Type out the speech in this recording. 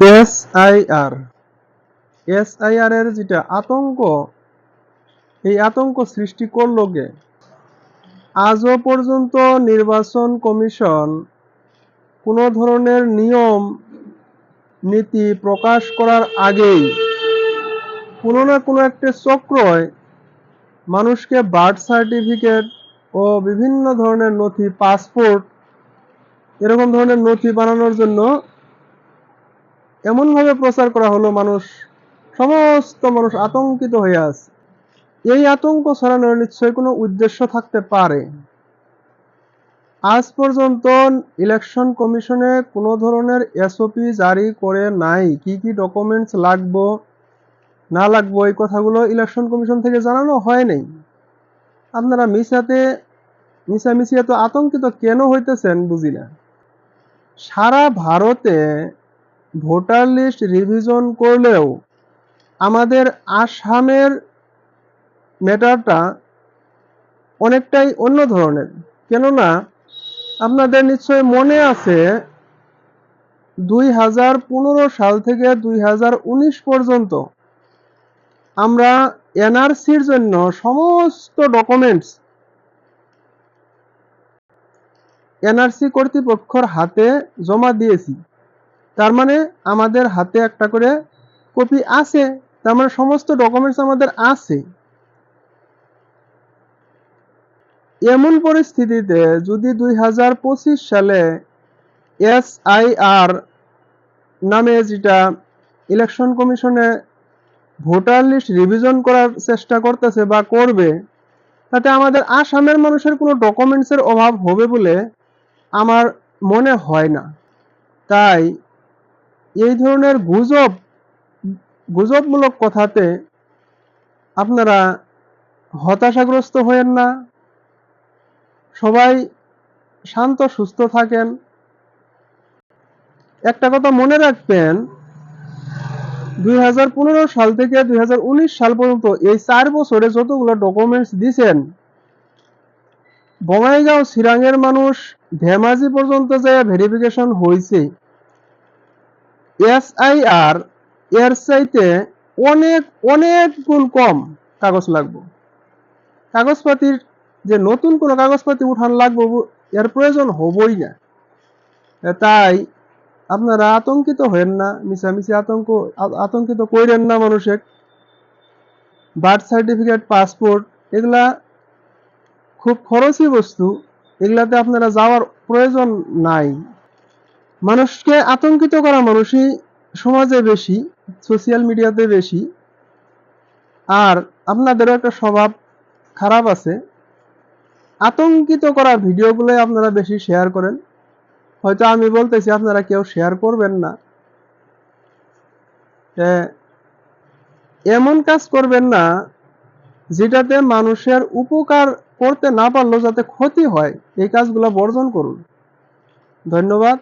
SIR SIR এর যেটা আতঙ্ক, এই আতঙ্ক সৃষ্টি করল কে? আজও পর্যন্ত নির্বাচন কমিশন কোনো ধরনের নিয়ম, নীতি প্রকাশ করার আগেই কোনো না কোনো একটা চক্রয় মানুষকে বার্থ সার্টিফিকেট ও বিভিন্ন ধরনের নথি, পাসপোর্ট, এরকম ধরনের নথি বানানোর জন্য এমনভাবে প্রচার করা হলো, মানুষ, সমস্ত মানুষ আতঙ্কিত হয়ে আছে। এই আতঙ্ক ছড়ানোর নিশ্চয়ই কোনো উদ্দেশ্য থাকতে পারে। আজ পর্যন্ত ইলেকশন কমিশনে কোনো ধরনের এসওপি জারি করে নাই। কি কি ডকুমেন্টস লাগবো, না লাগবো, এই কথাগুলো ইলেকশন কমিশন থেকে জানানো হয় নাই। আপনারা মিসাতে মিসামিসি এত আতঙ্কিত কেন হইতেছেন বুঝি না। সারা ভারতে ভোটার লিস্ট রিভিশন করলেও আমাদের আসামের ম্যাটারটা অনেকটাই অন্য ধরনের। কেননা আপনাদের নিশ্চয় মনে আছে, দুই হাজার পনেরো সাল থেকে দুই হাজার উনিশ পর্যন্ত আমরা এনআরসির জন্য সমস্ত ডকুমেন্টস এনআরসি কর্তৃপক্ষের হাতে জমা দিয়েছি। তার মানে আমাদের হাতে একটা করে কপি আছে, তার মানে সমস্ত ডকুমেন্টস আমাদের আছে। এমন পরিস্থিতিতে যদি দুই হাজার পঁচিশ সালে এসআইআর নামে যেটা ইলেকশন কমিশনে ভোটার লিস্ট রিভিশন করার চেষ্টা করতেছে বা করবে, তাতে আমাদের আসামের মানুষের কোনো ডকুমেন্টসের অভাব হবে বলে আমার মনে হয় না। তাই এই ধরনের গুজব, গুজবমূলক কথাতে আপনারা হতাশাগ্রস্ত হয়েন না। সবাই শান্ত, সুস্থ থাকেন। একটা কথা মনে রাখবেন, দুই হাজার পনেরো সাল থেকে দুই হাজার উনিশ সাল পর্যন্ত এই চার বছরে যতগুলো ডকুমেন্টস দিছেন, বঙ্গাইগাঁও, সিরাঙের মানুষ, ধেমাজি পর্যন্ত যে ভেরিফিকেশন হয়েছে এসআইআর এর চাইতে অনেক অনেক গুণ কম কাগজ লাগবে। কাগজপাতির যে নতুন কোনো কাগজপাতি উঠান লাগবে, এর প্রয়োজন হবই না। তাই আপনারা আতঙ্কিত হয়েন না মিশামিশি আতঙ্ক, আতঙ্কিত কইরেন না মানুষের বার্থ সার্টিফিকেট, পাসপোর্ট, এগুলা খুব খরচি বস্তু। এগুলাতে আপনারা যাওয়ার প্রয়োজন নাই। মানুষকে আতঙ্কিত করা মানুষই সমাজে বেশি সোশ্যাল মিডিয়াতে বেশি। আর আপনাদেরও একটা স্বভাব খারাপ আছে। আতঙ্কিত করা ভিডিওগুলো আপনারা বেশি শেয়ার করেন। হয়তো আমি বলতেছি, আপনারা কেউ শেয়ার করবেন না। এমন কাজ করবেন না, যেটাতে মানুষের উপকার করতে না পারলেও যাতে ক্ষতি হয়, এই কাজগুলো বর্জন করুন। ধন্যবাদ।